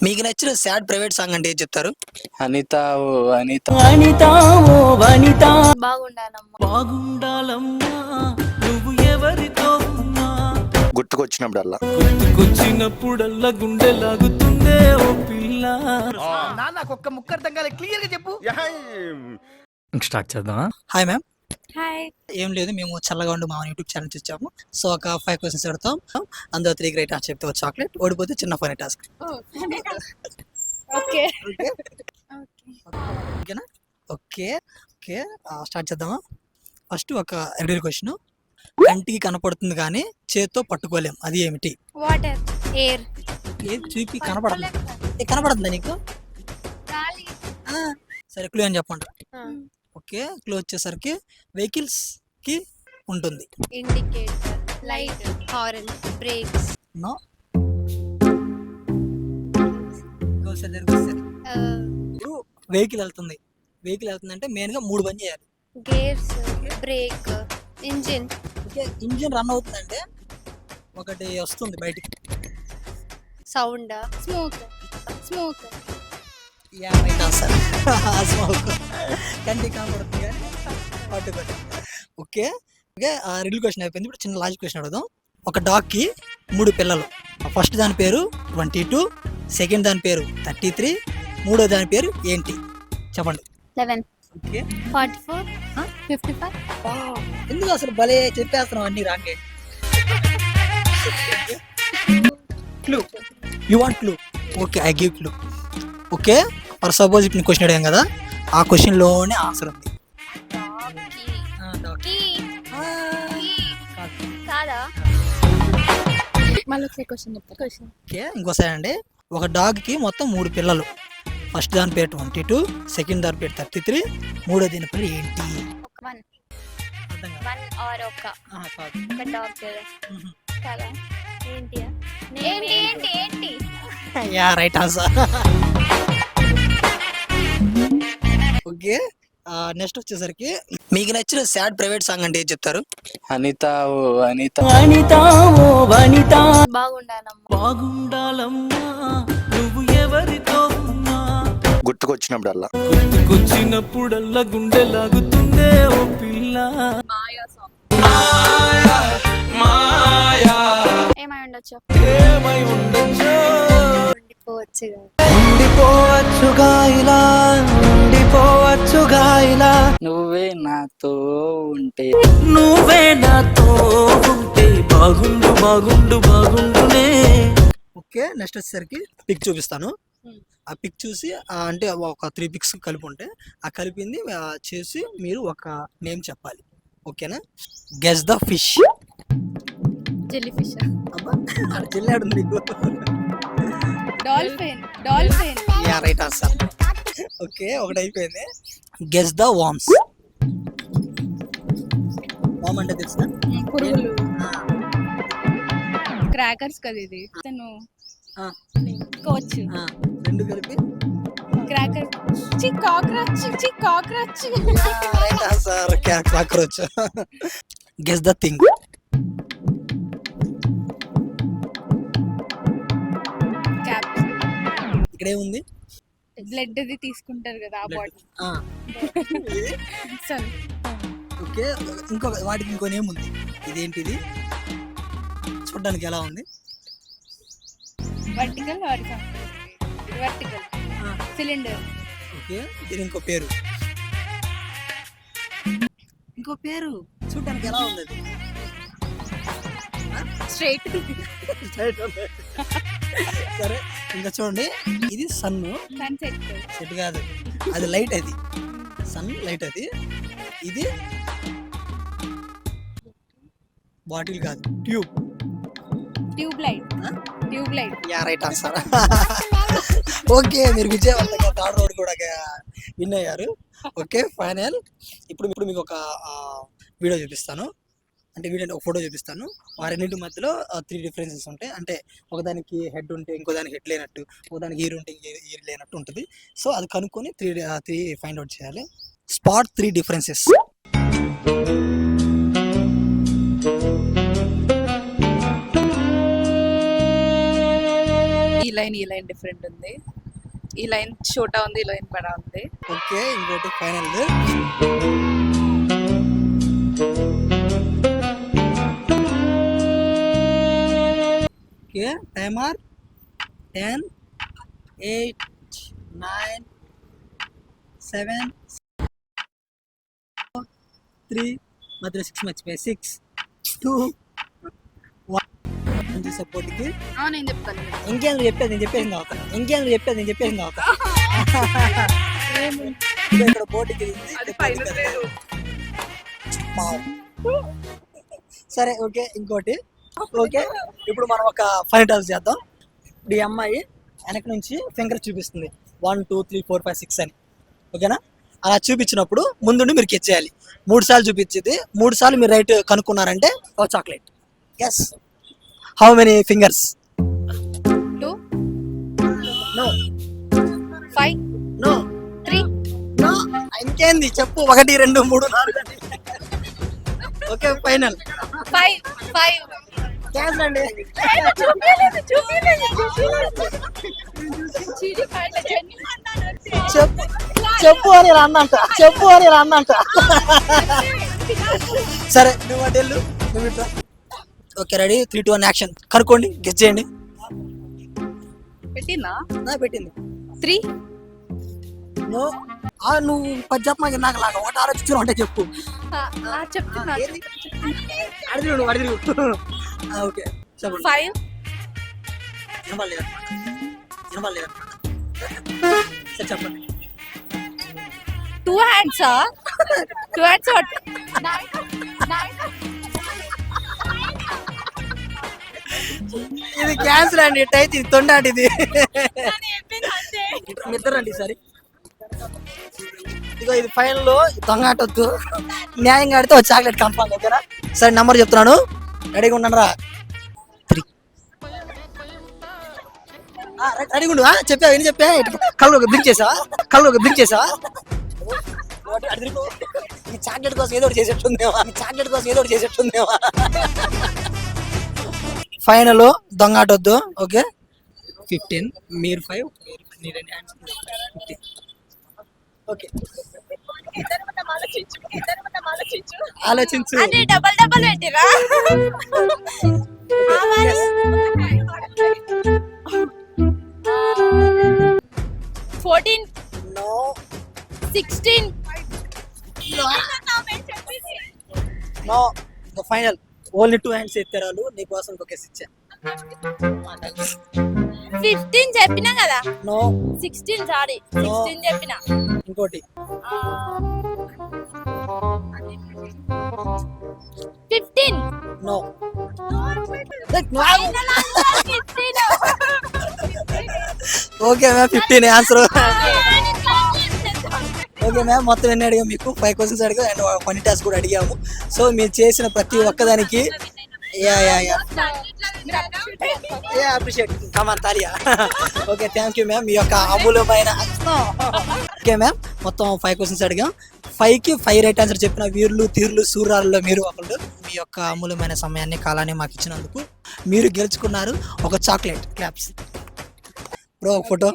మీకు నచ్చిన sad private song అంటే ఏం చెప్తారు? అనిత ఓ అనిత. వనిత ఓ వనిత బాగుండాలమ్మా. బాగుండాలమ్మా నువ్వు ఎవరితో ఉన్నా? గుర్తుకొచ్చినప్పుడల్లా. గుర్తుకొచ్చినప్పుడల్లా గుండె లాగుతుందే ఓ పిల్ల. స్టార్ట్ చేద్దామా హాయ్ మ్యామ్ హాయ్ ఏం లేదు మేము చల్లగా ఉండి మా యూట్యూబ్ ఛానల్ చూసాము సో ఒక ఫైవ్ క్వశ్చన్స్ పెడతాం అందులో త్రీ గ్రేట్ ఆన్సర్ చెప్తే చాక్లెట్ ఓడిపోతే చిన్న ఫనీ టాస్క్ ఓకే ఓకేనా? ఓకే ఓకే స్టార్ట్ చేద్దామా? ఫస్ట్ ఒక రెడీ క్వశ్చన్ కంటికి కనపడుతుంది కానీ చేత్తో పట్టుకోలేం. అది ఏమిటి? వాటర్ ఎయిర్ ఏది? చూపి కనపడదు ఏ కనపడుతుందా నీకు? సరే క్లూ అని చెప్పండి ఓకే క్లూ వచ్చేసరికి వెహికల్స్కి ఉంటుంది. Indicator light horn brakes. No. Vehicle వెళ్తుంది వెహికల్ వెళ్తుంది. అంటే మెయిన్గా మూడు పని చేయాలి. Gears brake engine. Okay engine run అవుతుందంటే ఒకటి వస్తుంది బయటికి. Sound smoke smoke. Ya right answer smoke కంటి కనపడుతుంది కానీ పట్టుకోండి. ఓకే? ఓకే రిల్ క్వశ్చన్ అయిపోయింది. ఇప్పుడు చిన్న లాజిక్ క్వశ్చన్ అడుగుదాం. ఒక డాగ్కి మూడు పిల్లలు. ఫస్ట్ దాని పేరు ట్వంటీ టూ సెకండ్ దాని పేరు థర్టీ త్రీ మూడో దాని పేరు ఏంటి? చెప్పండి. Eleven okay. Forty four? Fifty five ఎందుకు అసలు భలే చెప్పేస్తున్నాం అన్ని రాంగే clue you want clue okay I give clue okay for suppose ఇప్పుడు క్వశ్చన్ అడిగాం కదా. ఆ క్వశ్చన్లోనే ఆన్సర్ ఉంది. ఆ, dog. కీ. ఆ, కాదా? మళ్ళీ ఒకసారి క్వశ్చన్ చెప్తా క్వశ్చన్. ఓకే ఇంకోసారి అండి. ఒక డాగ్కి మొత్తం మూడు పిల్లలు. ఫస్ట్ దాని పేరు ట్వంటీ టూ సెకండ్ దాని పేరు థర్టీ త్రీ మూడో దీని పేరు ఏంటి వన్. వన్ ఆర్ ఒక ఆహా, కాదు ఒక డాగ్ మ్మ్. కదా? ఏంటి? ఏంటి ఏంటి ఏంటి? Ya right answer. Okay next వచ్చేసరికి మీకు నచ్చిన సాడ్ ప్రైవేట్ సాంగ్ అంటే ఏం చెప్తారు? అనిత ఓ అనిత. వనిత ఓ బాగుండాలమ్మా. బాగుండాలమ్మా నువ్వు ఎవరితో ఉన్నా? గుర్తుకొచ్చినప్పుడల్లా. గుర్తుకొచ్చినప్పుడల్లా గుండె లాగుతుందే ఓ పిల్ల. ఏమై ఉండొచ్చు? ఏమై ఉండొచ్చో? ఉండిపోవచ్చు నాతో ఉంటే. నువ్వే నాతో ఉంటే బాగుండు బాగుండు బాగుండునే. ఓకే నెక్స్ట్ వచ్చేసరికి పిక్ చూపిస్తాను. ఆ పిక్ చూసి అంటే ఒక త్రీ పిక్స్ కలిపి ఉంటే ఆ కలిపింది చేసి మీరు ఒక నేమ్ చెప్పాలి. ఓకేనా? Guess the fish jelly fish అబ్బా చెల్లాడు నీకు. Dolphin dolphin ya right answer okay ఒకటి అయిపోయింది గెస్ ద వామ్స్ వామ్ అంటే తెలుసా? పురుగులు. క్రాకర్స్ కదా ఇది. తను కోచ్. రెండు కలిపి. క్రాకర్. చి కాక్రోచ్ చి cockroach. Answer cockroach? Guess the thing ఇక్కడ ఏముంది బ్లడ్ అది తీసుకుంటారు కదా ఆ బాటిల్ సన్ ఓకే. ఇంకొక వాటికి ఇంకో నేమ్ ఉంది. ఇదేంటిది? చూడడానికి ఎలా ఉంది? Vertical vertical cylinder okay. దీని ఇంకో పేరు? ఇంకో పేరు? చూడడానికి ఎలా ఉంది అది? స్ట్రైట్ ఉంది. సరే ఇంకా చూడండి. ఇది సన్ సన్సెట్ సెట్ కాదు. అది లైట్ అది. సన్ లైట్ అది. ఇది బాటిల్ కాదు tube. Tube light? Tube light ya right answer. Okay మీరు విజయవంతంగా థర్డ్ రోడ్ కూడా విన్ అయ్యారు. Okay final. ఇప్పుడు ఇప్పుడు మీకు ఒక వీడియో చూపిస్తాను. అంటే వీడియో ఒక ఫోటో చూపిస్తాను. ఆ రెండింటి మధ్యలో త్రీ డిఫరెన్సెస్ ఉంటాయి. అంటే ఒకదానికి హెడ్ ఉంటే ఇంకో దానికి హెడ్ లేనట్టు ఒకదానికి ఇయర్ ఉంటే ఇయర్ లేనట్టు ఉంటుంది. సో అది కనుక్కొని త్రీ త్రీ ఫైండ్ అవుట్ చేయాలి. స్పాట్ త్రీ డిఫరెన్సెస్ ఈ లైన్ ఈ లైన్ డిఫరెంట్ ఉంది. ఈ లైన్ షోటా ఉంది ఈ లైన్ బడా ఉంది. ఓకే ఇంకోటి final okay timer ten eight nine seven three మధ్యలో సిక్స్ మర్చిపోయి. సిక్స్ టూ మంచి సపోర్ట్కి నేను చెప్తాను. ఇంకేం చెప్పేది నేను చెప్పేసింది అవుతా ఇంకేం చెప్పేది నేను చెప్పేసింది అవుతా ఇక్కడ. సరే ఓకే ఇంకోటి. ఓకే ఇప్పుడు మనం ఒక ఫైవ్ టాస్ చేద్దాం. ఇప్పుడు ఈ అమ్మాయి వెనక నుంచి ఫింగర్ చూపిస్తుంది. One two three four five six అని. ఓకేనా? అలా చూపించినప్పుడు ముందుండి మీరు కెచ్ చేయాలి. మూడు సార్లు చూపించేది. మూడు సార్లు మీరు రైట్ కనుక్కున్నారంటే ఒక chocolate. Yes how many fingers two no five no three no ఇంకేంది? చెప్పు. ఒకటి రెండు మూడు నాలుగు. Okay final five five cancel అండి. చెప్పు. చెప్పు అని ఇలా అందంట చెప్పు అని ఇలా అందంట సరే నువ్వు అటు వెళ్ళు నువ్వు ఇట్రా okay ready? Three two one action. కనుక్కోండి గెస్ చేయండి. పెట్టినా నా పెట్టింది. త్రీ? నువ్వు ఆ, నువ్వు పది చెప్పమాకి నాకు లాగా ఒకటి ఆలోచించు అంటే చెప్పు. చెప్తున్నా ఏంది? అడిగి నువ్వు అడిగి ఓకే చెప్పండి. ఫైవ్? వినపడలేదు? వినపడలేదు? సరే చెప్పండి. టూ హ్యాండ్సా టూ హ్యాండ్స్ ఇది క్యాన్సర్ అండి ఇట్ అయితే ఇది. తొండాటి ఇది నిద్రండి సరే ఇదిగో ఇది ఫైనల్లో దొంగ ఆటొద్దు. న్యాయంగా ఆడితే ఒక చాక్లెట్ కన్ఫామ్ ఓకేనా సరే నంబర్ చెప్తున్నాను. రెడీగా ఉన్నాను రా త్రీ రెడీగా ఉండు ఆ, చెప్పావు ఎన్ని చెప్పా ఇటు కళ్ళు ఒక డ్రింక్ చేసావా? కళ్ళు ఒక డ్రింక్ చేసావా. ఈ చాక్లెట్ కోసం ఏదో ఒకటి చేసేట్టుందేమా. ఈ చాక్లెట్ కోసం ఏదో ఒకటి చేసేట్టుందేమా. ఫైనల్ దొంగ ఆటొద్దు ఓకే? ఫిఫ్టీన్ మీరు ఫైవ్ ఓకే. ఆలోచించు. అంటే డబల్ డబల్ పెట్టిరా? Fourteen no sixteen no final only two hands ఎత్తారు వాళ్ళు. నీకోసం ఇంకొక ఇచ్చా. ఫిఫ్టీన్ చెప్పినా కదా? నో సిక్స్టీన్ సారీ సిక్స్టీన్ చెప్పిన? ఇంకోటి. Fifteen no okay ma'am fifteen answer ma'am మొత్తం ఎన్ని అడిగాము మీకు? ఫైవ్ క్వశ్చన్స్ అడిగాము అండ్ ఫనీ టాస్క్ కూడా అడిగాము. సో మీరు చేసిన ప్రతి ఒక్కదానికి ya ya ya ya appreciate come on తాలియా okay thank you ma'am మీ యొక్క అమూల్యమైన ఓకే మ్యామ్ మొత్తం ఫైవ్ క్వశ్చన్స్ అడిగాం. ఫైవ్కి ఫైవ్ రైట్ ఆన్సర్ చెప్పిన వీర్లు తీర్లు సూర్యాలలో మీరు ఒకళ్ళు. మీ యొక్క అమూల్యమైన సమయాన్ని కాలాన్ని మాకు ఇచ్చినందుకు మీరు గెలుచుకున్నారు ఒక చాక్లెట్ క్యాప్స్ బ్రో ఒక ఫోటో